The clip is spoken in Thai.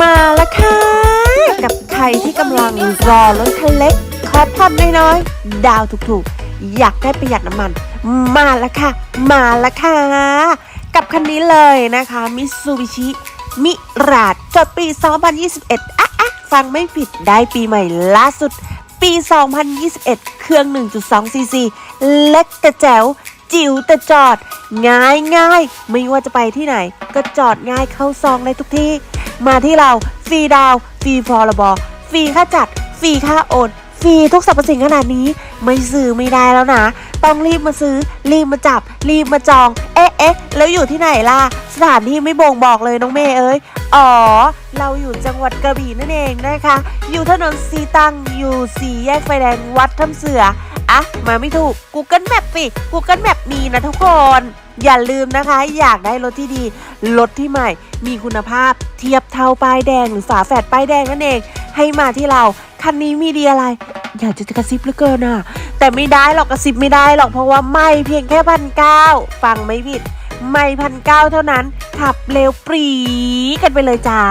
มาแล้วค่ะ กับใครที่กำลังรอรถคันเล็ก ขอผ่อนน้อยๆ ดาวถูกๆ อยากได้ประหยัดน้ำมัน มาแล้วค่ะ มาแล้วค่ะ กับคันนี้เลยนะคะมิ t ซูบิชิมิราดจดปี 2021 อะอะฟังไม่ผิดได้ปีใหม่ล่าสุด ปี 2021 เครื่อง 1.2 ซีซี เล็กแต่แจ๋วจิ๋วแต่จอด ง่ายง่ายไม่ว่าจะไปที่ไหน ก็จอดง่ายเข้าซองได้ทุกที่ มาที่เราฟรีดาวฟรีพรบฟรีค่าจัดฟรีค่าโอนฟรีทุกสรรพสิ่งขนาดนี้ ไม่ซื้อไม่ได้แล้วนะ ต้องรีบมาซื้อ รีบมาจับ รีบมาจอง เอ๊ะเอ๊ะแล้วอยู่ที่ไหนล่ะ สถานที่ไม่บ่งบอกเลยน้องเมย์เอ้ยอ๋อ เราอยู่จังหวัดกระบี่นั่นเองนะคะ อยู่ถนนซีตังอยู่สี่แยกไฟแดงวัดถ้ำเสือ มาไม่ถูก Google Map สิ Google Map มีนะทุกคน อย่าลืมนะคะ อยากได้รถที่ดี รถที่ใหม่ มีคุณภาพ เทียบเท่าป้ายแดงหรือฝาแฝดป้ายแดงนั่นเอง ให้มาที่เรา คันนี้มีดีอะไร อยากจะกระซิบเหลือเกินอะ แต่ไม่ได้หรอกกระซิบไม่ได้หรอกเพราะว่าไม่เพียงแค่พันเก้าฟังไม่ผิด ไม่พันเก้าเท่านั้น ขับเร็วปรีกันไปเลยจ้า